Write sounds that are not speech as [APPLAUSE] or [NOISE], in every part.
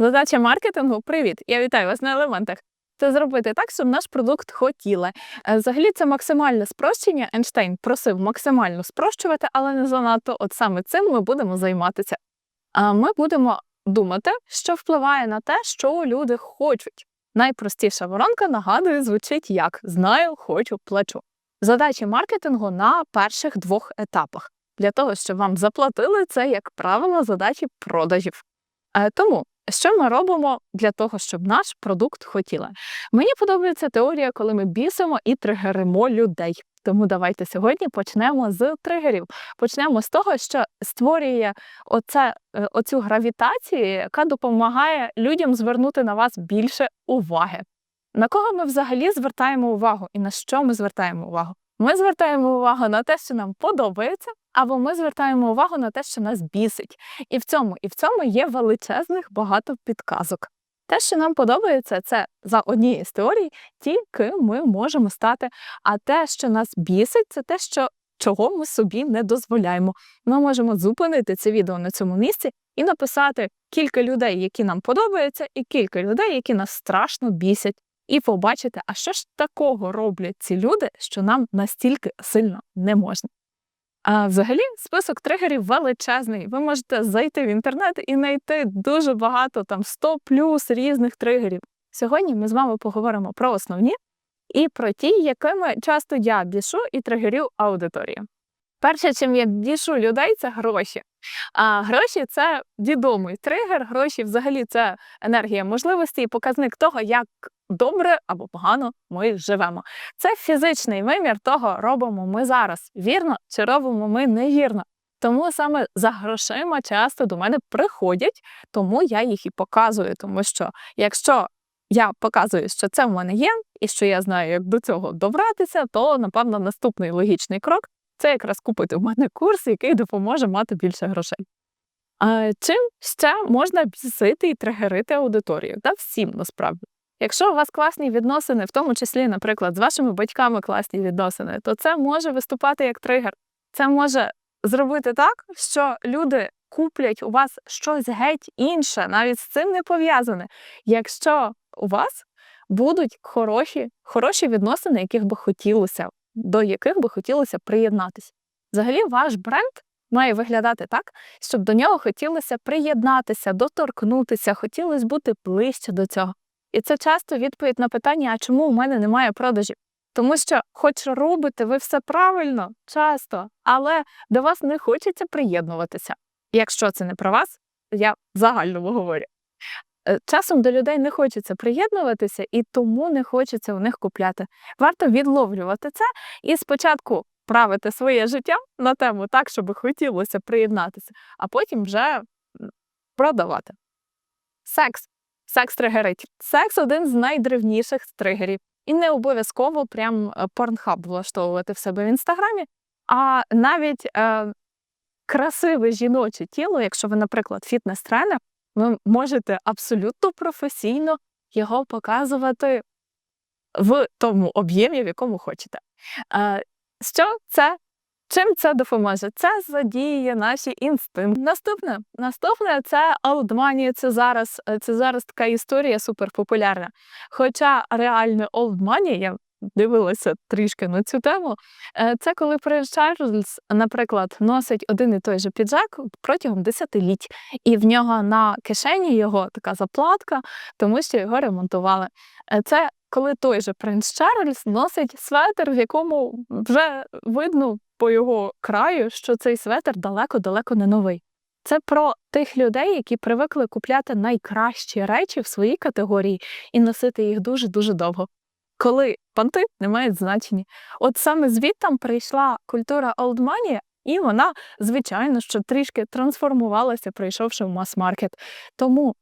Задача маркетингу привіт! Я вітаю вас на елементах. Це зробити так, щоб наш продукт хотіли. Е, Взагалі, це максимальне спрощення. Ейнштейн просив максимально спрощувати, але не занадто. От саме цим ми будемо займатися. А ми будемо думати, що впливає на те, що люди хочуть. Найпростіша воронка нагадую, звучить як знаю, хочу, плачу. Задачі маркетингу на перших двох етапах. Для того, щоб вам заплатили, це, як правило, задачі продажів. Е, Тому що ми робимо для того, щоб наш продукт хотіли? Мені подобається теорія, коли ми бісимо і тригеримо людей. Тому давайте сьогодні почнемо з тригерів. Почнемо з того, що створює оце, е, оцю гравітацію, яка допомагає людям звернути на вас більше уваги. На кого ми взагалі звертаємо увагу і на що ми звертаємо увагу? Ми звертаємо увагу на те, що нам подобається, або ми звертаємо увагу на те, що нас бісить. І в цьому, і в цьому є величезних багато підказок. Те, що нам подобається, це за однією з теорій, ті, ким ми можемо стати. А те, що нас бісить, це те, що чого ми собі не дозволяємо. Ми можемо зупинити це відео на цьому місці і написати кілька людей, які нам подобаються, і кілька людей, які нас страшно бісять. І побачити, а що ж такого роблять ці люди, що нам настільки сильно не можна. А взагалі список тригерів величезний. Ви можете зайти в інтернет і знайти дуже багато, там 100 плюс різних тригерів. Сьогодні ми з вами поговоримо про основні і про ті, якими часто я бішу і тригерю аудиторію. Перше, чим я бішу людей, це гроші. А гроші це відомий тригер. Гроші взагалі це енергія можливості і показник того, як добре або погано ми живемо. Це фізичний вимір того, робимо ми зараз вірно чи робимо ми невірно. Тому саме за грошима часто до мене приходять, тому я їх і показую. Тому що якщо я показую, що це в мене є, і що я знаю, як до цього добратися, то напевно наступний логічний крок це якраз купити в мене курс, який допоможе мати більше грошей. А чим ще можна бісити і тригерити аудиторію? Та всім насправді. Якщо у вас класні відносини, в тому числі, наприклад, з вашими батьками класні відносини, то це може виступати як тригер. Це може зробити так, що люди куплять у вас щось геть інше, навіть з цим не пов'язане. Якщо у вас будуть хороші, хороші відносини, яких би хотілося, до яких би хотілося приєднатися. Взагалі, ваш бренд має виглядати так, щоб до нього хотілося приєднатися, доторкнутися, хотілося бути ближче до цього. І це часто відповідь на питання, а чому у мене немає продажів? Тому що, хоч робите ви все правильно, часто, але до вас не хочеться приєднуватися. Якщо це не про вас, я загальному говорю. Е, Часом до людей не хочеться приєднуватися, і тому не хочеться у них купляти. Варто відловлювати це і спочатку правити своє життя на тему так, щоб хотілося приєднатися, а потім вже продавати. Секс. Секс тригерить. Секс один з найдревніших тригерів. І не обов'язково прям е, порнхаб влаштовувати в себе в інстаграмі, а навіть е, красиве жіноче тіло, якщо ви, наприклад, фітнес-тренер, ви можете абсолютно професійно його показувати в тому об'ємі, в якому хочете. Що це? Чим це допоможе? Це задіє наші інстинкти. Наступне, наступне це олдмані. Це зараз, е, це зараз така історія суперпопулярна. Хоча реальне олдмані, я дивилася трішки на цю тему. е, Це коли принц Чарльз, наприклад, носить один і той же піджак протягом десятиліть, і в нього на кишені його така заплатка, тому що його ремонтували. Е, Це коли той же принц Чарльз носить светр, в якому вже видно по його краю, що цей светр далеко-далеко не новий. Це про тих людей, які привикли купляти найкращі речі в своїй категорії і носити їх дуже-дуже довго. Коли понти не мають значення. От саме звідтам прийшла культура Money, і вона, звичайно, що трішки трансформувалася, прийшовши в мас-маркет. Тому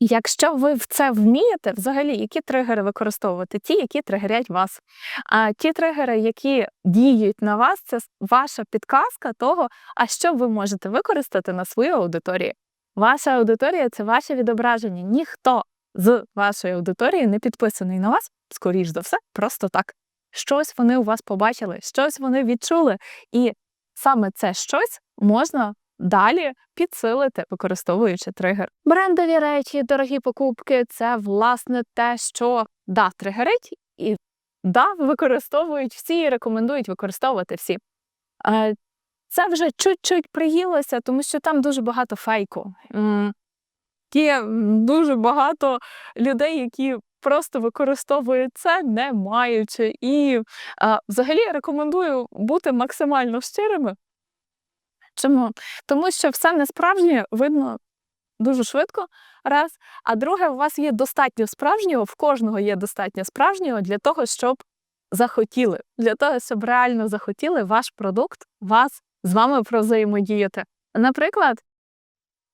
Якщо ви в це вмієте, взагалі, які тригери використовувати? Ті, які тригерять вас. А ті тригери, які діють на вас, це ваша підказка того, а що ви можете використати на свою аудиторію. Ваша аудиторія це ваше відображення. Ніхто з вашої аудиторії не підписаний на вас, скоріш за все, просто так. Щось вони у вас побачили, щось вони відчули, і саме це щось можна далі підсилити, використовуючи тригер. Брендові речі, дорогі покупки це власне те, що да, тригерить, і да, використовують всі і рекомендують використовувати всі. Е, Це вже чуть-чуть приїлося, тому що там дуже багато фейку. Є дуже багато людей, які просто використовують це, не маючи. І а, взагалі рекомендую бути максимально щирими. Чому? Тому що все несправжнє видно дуже швидко. Раз. А друге, у вас є достатньо справжнього, в кожного є достатньо справжнього для того, щоб захотіли, для того, щоб реально захотіли ваш продукт, вас з вами провзаємодіяти. Наприклад,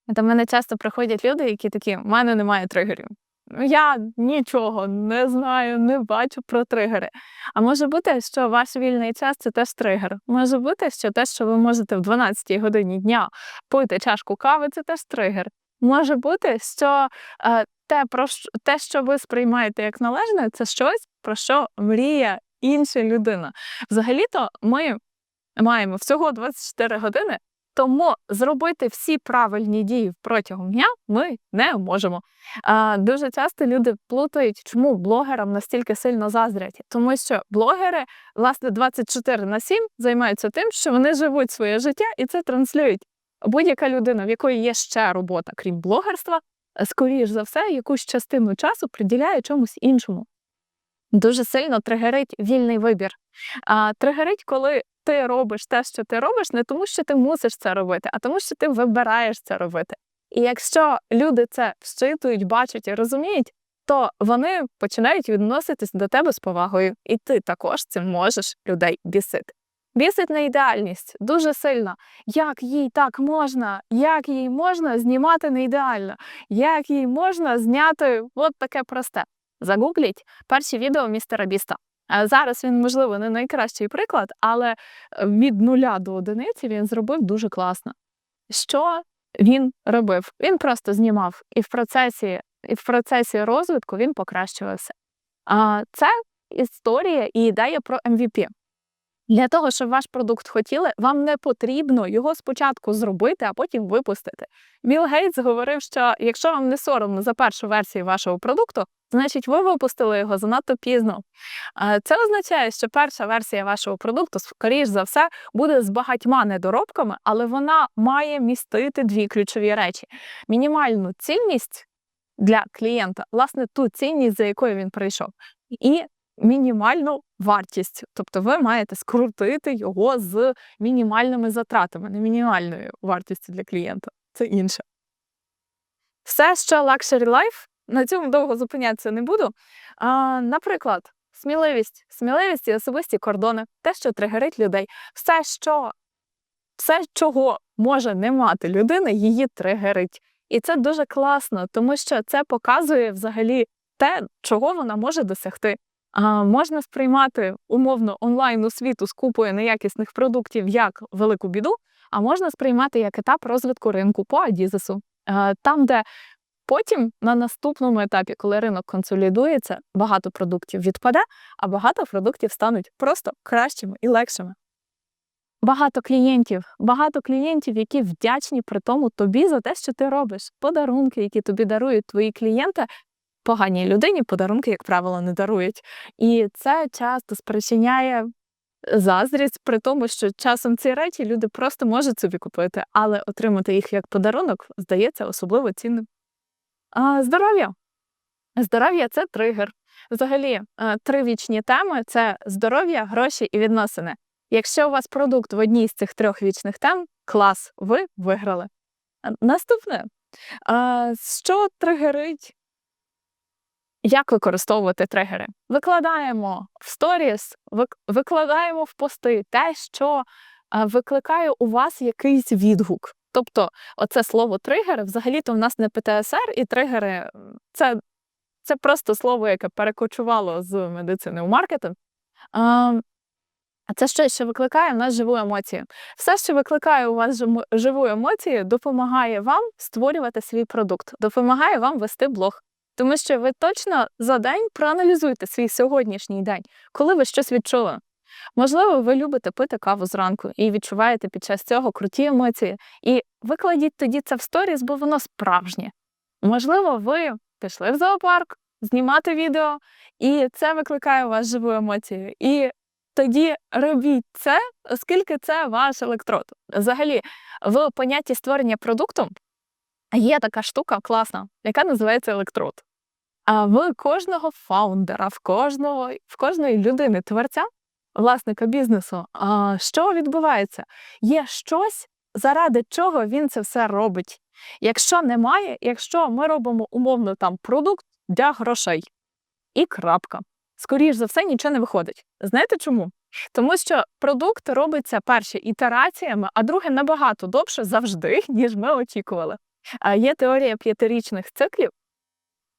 до мене часто приходять люди, які такі: в мене немає тригерів. Я нічого не знаю, не бачу про тригери. А може бути, що ваш вільний час це теж тригер. Може бути, що те, що ви можете в 12-й годині дня пити чашку кави, це теж тригер. Може бути, що е, те, про що, те, що ви сприймаєте як належне, це щось, про що мріє інша людина. Взагалі-то ми маємо всього 24 години, тому зробити всі правильні дії протягом дня ми не можемо. А, дуже часто люди плутають, чому блогерам настільки сильно заздрять, тому що блогери, власне, 24 на 7 займаються тим, що вони живуть своє життя і це транслюють. Будь-яка людина, в якої є ще робота, крім блогерства, скоріш за все, якусь частину часу приділяє чомусь іншому. Дуже сильно тригерить вільний вибір. А, тригерить, коли ти робиш те, що ти робиш, не тому, що ти мусиш це робити, а тому, що ти вибираєш це робити. І якщо люди це вщитують, бачать і розуміють, то вони починають відноситись до тебе з повагою, і ти також цим можеш людей бісити. Бісить на ідеальність дуже сильно. Як їй так можна? Як їй можна знімати не ідеально? Як їй можна зняти от таке просте? Загугліть перші відео містера Біста. Е, Зараз він, можливо, не найкращий приклад, але е, від нуля до одиниці він зробив дуже класно. Що він робив? Він просто знімав, і в процесі, і в процесі розвитку він покращувався. А це історія і ідея про MVP. Для того, щоб ваш продукт хотіли, вам не потрібно його спочатку зробити, а потім випустити. Білл Гейтс говорив, що якщо вам не соромно за першу версію вашого продукту, значить ви випустили його занадто пізно. Це означає, що перша версія вашого продукту, скоріш за все, буде з багатьма недоробками, але вона має містити дві ключові речі: мінімальну цінність для клієнта, власне, ту цінність, за якою він прийшов, і мінімальну вартість. Тобто ви маєте скрутити його з мінімальними затратами, не мінімальною вартістю для клієнта. Це інше. Все, що Luxury Life, на цьому довго зупинятися не буду. А, Наприклад, сміливість, сміливість і особисті кордони, те, що тригерить людей, все, що все, чого може не мати людина, її тригерить. І це дуже класно, тому що це показує взагалі те, чого вона може досягти. Можна сприймати умовно онлайн освіту з купою неякісних продуктів як велику біду, а можна сприймати як етап розвитку ринку по Адізесу. Там, де потім на наступному етапі, коли ринок консолідується, багато продуктів відпаде, а багато продуктів стануть просто кращими і легшими. Багато клієнтів, багато клієнтів, які вдячні при тому тобі за те, що ти робиш. Подарунки, які тобі дарують твої клієнти, поганій людині подарунки, як правило, не дарують. І це часто спричиняє заздрість, при тому, що часом ці речі люди просто можуть собі купити, але отримати їх як подарунок здається особливо цінним. А, здоров'я. Здоров'я це тригер. Взагалі, е, три вічні теми це здоров'я, гроші і відносини. Якщо у вас продукт в одній з цих трьох вічних тем, клас, ви виграли. Наступне, А, що тригерить як використовувати тригери? Викладаємо в сторіс, викладаємо в пости те, що е, викликає у вас якийсь відгук. Тобто, оце слово тригери взагалі-то в нас не ПТСР, і тригери це, це просто слово, яке перекочувало з медицини у маркетинг. А, а це щось, що викликає в нас живу емоцію. Все, що викликає у вас живу емоцію, допомагає вам створювати свій продукт, допомагає вам вести блог. Тому що ви точно за день проаналізуєте свій сьогоднішній день, коли ви щось відчули. Можливо, ви любите пити каву зранку і відчуваєте під час цього круті емоції. І викладіть тоді це в сторіс, бо воно справжнє. Можливо, ви пішли в зоопарк знімати відео, і це викликає у вас живу емоцію. І тоді робіть це, оскільки це ваш електрод. Взагалі, в понятті створення продукту є така штука класна, яка називається електрод. А в кожного фаундера, в кожного, в кожної людини, творця, власника бізнесу, а, що відбувається? Є щось, заради чого він це все робить. Якщо немає, якщо ми робимо умовно там продукт для грошей і крапка. Скоріш за все, нічого не виходить. Знаєте чому? Тому що продукт робиться перше ітераціями, а друге набагато довше завжди, ніж ми очікували. Є теорія п'ятирічних циклів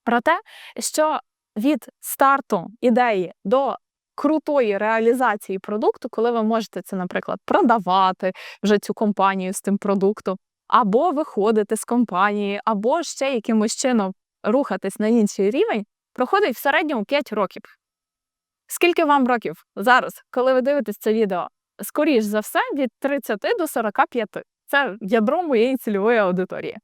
про те, що від старту ідеї до крутої реалізації продукту, коли ви можете це, наприклад, продавати вже цю компанію з тим продуктом, або виходити з компанії, або ще якимось чином рухатись на інший рівень, проходить в середньому 5 років. Скільки вам років зараз, коли ви дивитесь це відео? Скоріш за все, від 30 до 45. Це ядро моєї цільової аудиторії.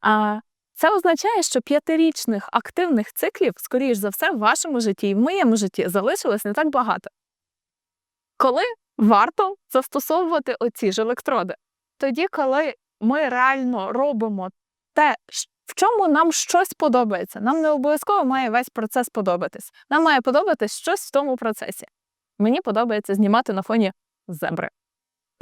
А це означає, що п'ятирічних активних циклів, скоріш за все, в вашому житті і в моєму житті залишилось не так багато. Коли варто застосовувати оці ж електроди? Тоді, коли ми реально робимо те, в чому нам щось подобається. Нам не обов'язково має весь процес подобатись. Нам має подобатись щось в тому процесі. Мені подобається знімати на фоні зебри.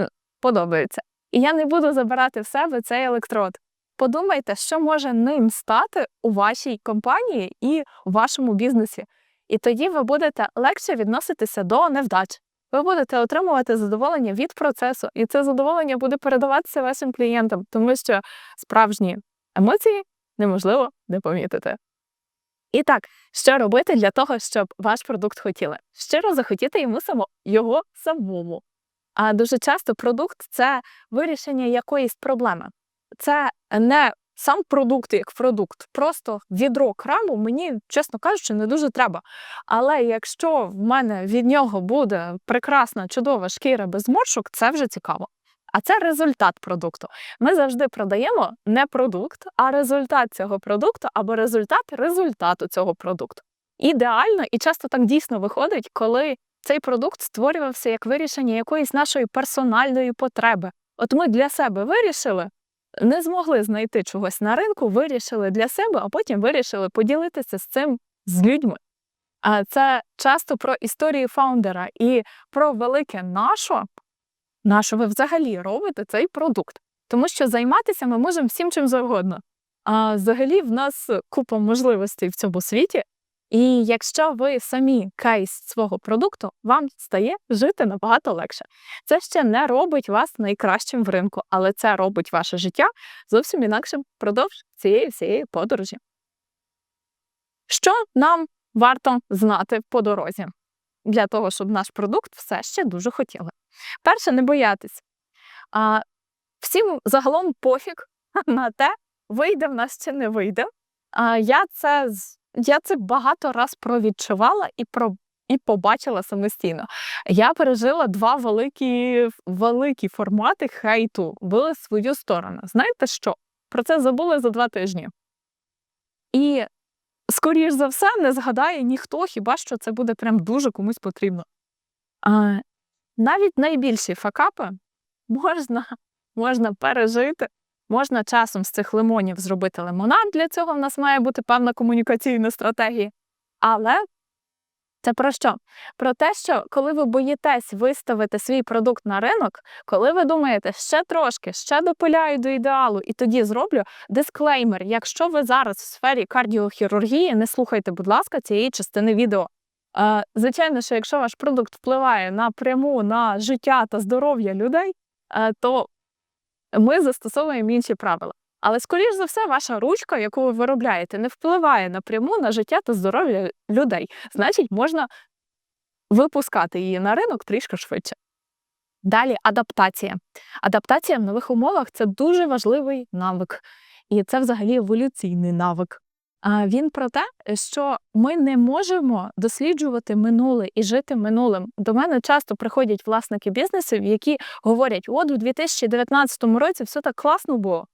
Е, Подобається. І я не буду забирати в себе цей електрод. Подумайте, що може ним стати у вашій компанії і у вашому бізнесі. І тоді ви будете легше відноситися до невдач. Ви будете отримувати задоволення від процесу, і це задоволення буде передаватися вашим клієнтам, тому що справжні емоції неможливо не помітити. І так, що робити для того, щоб ваш продукт хотіли? Щиро захотіти йому само його самому. А дуже часто продукт це вирішення якоїсь проблеми. Це не сам продукт як продукт, просто відро краму мені, чесно кажучи, не дуже треба. Але якщо в мене від нього буде прекрасна, чудова шкіра без зморшок, це вже цікаво. А це результат продукту. Ми завжди продаємо не продукт, а результат цього продукту або результат результату цього продукту. Ідеально і часто так дійсно виходить, коли цей продукт створювався як вирішення якоїсь нашої персональної потреби. От ми для себе вирішили, не змогли знайти чогось на ринку, вирішили для себе, а потім вирішили поділитися з цим з людьми. А це часто про історії фаундера і про велике нашо, на що ви взагалі робите цей продукт? Тому що займатися ми можемо всім чим завгодно. А взагалі в нас купа можливостей в цьому світі. І якщо ви самі кейс свого продукту, вам стає жити набагато легше. Це ще не робить вас найкращим в ринку, але це робить ваше життя зовсім інакшим впродовж цієї всієї подорожі. Що нам варто знати по дорозі для того, щоб наш продукт все ще дуже хотіли? Перше, не боятись. А, Всім загалом пофіг [LAUGHS] на те, вийде в нас чи не вийде. А, Я це я це багато раз провідчувала і про. І побачила самостійно. Я пережила два великі великі формати хейту в свою сторону. Знаєте що? Про це забули за два тижні. І, скоріш за все, не згадає ніхто, хіба що це буде прям дуже комусь потрібно. А, навіть найбільші факапи можна можна пережити, можна часом з цих лимонів зробити лимонад. Для цього в нас має бути певна комунікаційна стратегія. Але це про що? Про те, що коли ви боїтесь виставити свій продукт на ринок, коли ви думаєте, ще трошки, ще допиляю до ідеалу, і тоді зроблю дисклеймер. Якщо ви зараз в сфері кардіохірургії, не слухайте, будь ласка, цієї частини відео. Звичайно, що якщо ваш продукт впливає напряму на життя та здоров'я людей, то ми застосовуємо інші правила. Але, скоріш за все, ваша ручка, яку ви виробляєте, не впливає напряму на життя та здоров'я людей. Значить, можна випускати її на ринок трішки швидше. Далі адаптація. Адаптація в нових умовах це дуже важливий навик. І це взагалі еволюційний навик. Він про те, що ми не можемо досліджувати минуле і жити минулим. До мене часто приходять власники бізнесів, які говорять: от у 2019 році все так класно було.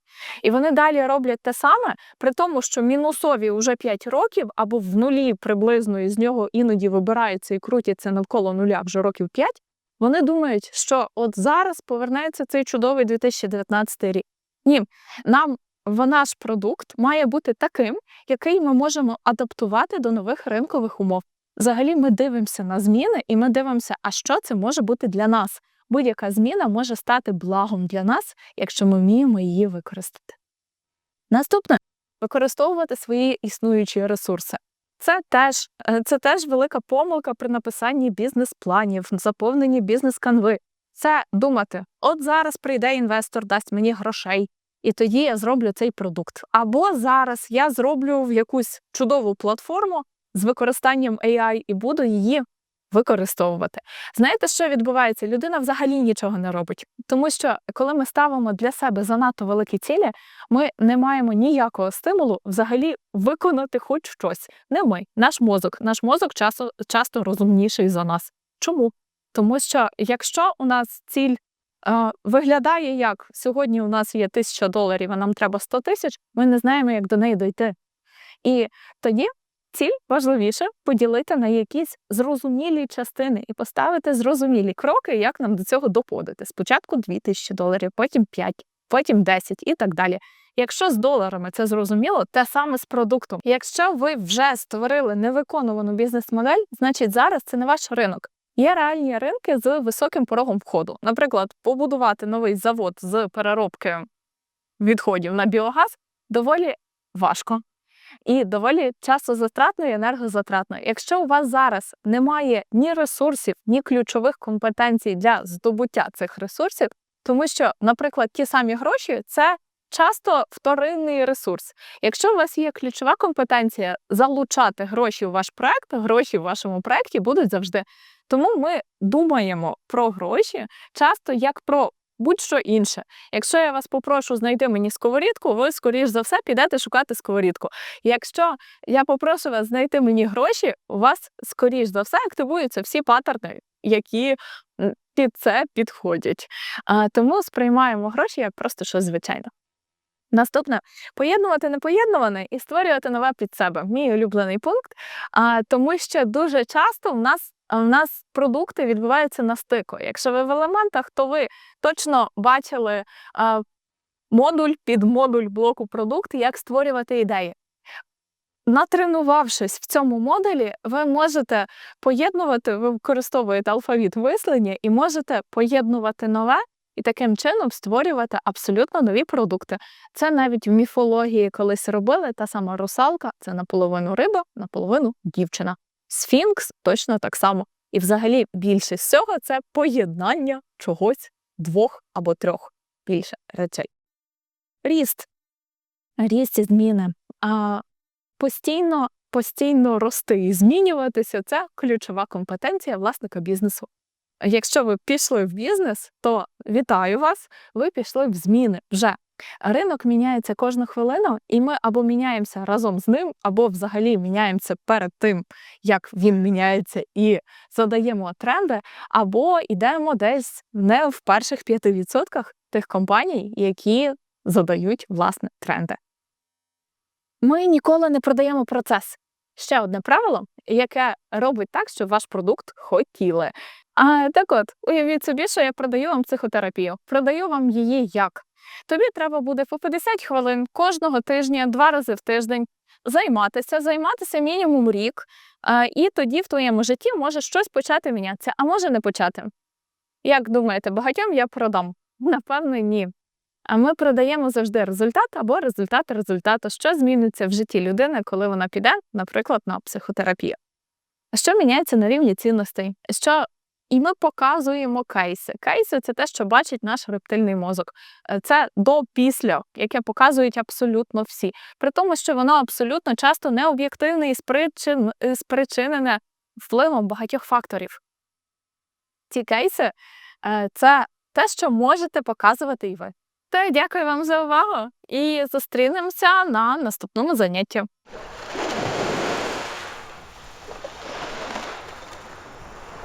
І вони далі роблять те саме, при тому, що мінусові вже 5 років або в нулі приблизно із нього іноді вибираються і крутяться навколо нуля вже років 5, Вони думають, що от зараз повернеться цей чудовий 2019 рік. Ні, нам наш продукт має бути таким, який ми можемо адаптувати до нових ринкових умов. Взагалі, ми дивимося на зміни, і ми дивимося, а що це може бути для нас. Будь-яка зміна може стати благом для нас, якщо ми вміємо її використати. Наступне використовувати свої існуючі ресурси. Це теж е, це теж велика помилка при написанні бізнес-планів, заповненні бізнес-канви. Це думати: от зараз прийде інвестор, дасть мені грошей, і тоді я зроблю цей продукт. Або зараз я зроблю в якусь чудову платформу з використанням AI і буду її використовувати. Знаєте, що відбувається? Людина взагалі нічого не робить, тому що коли ми ставимо для себе занадто великі цілі, ми не маємо ніякого стимулу взагалі виконати хоч щось. Не ми, наш мозок. Наш мозок часто, часто розумніший за нас. Чому? Тому що якщо у нас ціль виглядає як сьогодні у нас є тисяча доларів, а нам треба 100 тисяч, ми не знаємо, як до неї дойти. І тоді Ціль важливіше поділити на якісь зрозумілі частини і поставити зрозумілі кроки, як нам до цього доходити. Спочатку 2000 доларів, потім 5, потім 10 і так далі. Якщо з доларами це зрозуміло, те саме з продуктом. Якщо ви вже створили невиконувану бізнес-модель, значить зараз це не ваш ринок. Є реальні ринки з високим порогом входу. Наприклад, побудувати новий завод з переробки відходів на біогаз доволі важко і доволі часозатратно і енергозатратно. Якщо у вас зараз немає ні ресурсів, ні ключових компетенцій для здобуття цих ресурсів, тому що, наприклад, ті самі гроші це. Часто вторинний ресурс. Якщо у вас є ключова компетенція залучати гроші в ваш проект, гроші в вашому проекті будуть завжди. Тому ми думаємо про гроші часто як про будь-що інше. Якщо я вас попрошу знайти мені сковорідку, ви, скоріш за все, підете шукати сковорідку. Якщо я попрошу вас знайти мені гроші, у вас, скоріш за все, активуються всі паттерни, які під це підходять. А, Тому сприймаємо гроші як просто щось звичайне. Наступне поєднувати непоєднуване і створювати нове під себе. Мій улюблений пункт. А, Тому що дуже часто в нас у нас продукти відбуваються на стику. Якщо ви в елементах, то ви точно бачили а, модуль під модуль блоку продукт, як створювати ідеї. Натренувавшись в цьому модулі, ви можете поєднувати, ви використовуєте алфавіт мислення і можете поєднувати нове і таким чином створювати абсолютно нові продукти. Це навіть в міфології колись робили та сама русалка це наполовину риба, наполовину дівчина. Сфінкс точно так само. І взагалі більшість всього це поєднання чогось двох або трьох більше речей. Ріст. Ріст і зміни. А постійно постійно рости і змінюватися це ключова компетенція власника бізнесу. Якщо ви пішли в бізнес, то вітаю вас, ви пішли в зміни вже. Ринок міняється кожну хвилину, і ми або міняємося разом з ним, або взагалі міняємося перед тим, як він міняється, і задаємо тренди, або йдемо десь не в перших 5% тих компаній, які задають власне тренди. Ми ніколи не продаємо процес. Ще одне правило, яке робить так, щоб ваш продукт хотіли. А так от, уявіть собі, що я продаю вам психотерапію. Продаю вам її як? Тобі треба буде по 50 хвилин кожного тижня, два рази в тиждень займатися, займатися мінімум рік, і тоді в твоєму житті може щось почати мінятися, а може не почати. Як думаєте, багатьом я продам? Напевно, ні. А ми продаємо завжди результат або результат результату, що зміниться в житті людини, коли вона піде, наприклад, на психотерапію. Що міняється на рівні цінностей? Що і ми показуємо кейси. Кейси це те, що бачить наш рептильний мозок. Е, це до-після, яке показують абсолютно всі. При тому, що воно абсолютно часто необ'єктивне і спричин... Е, спричинене впливом багатьох факторів. Ці кейси е, це те, що можете показувати і ви. То дякую вам за увагу і зустрінемося на наступному занятті.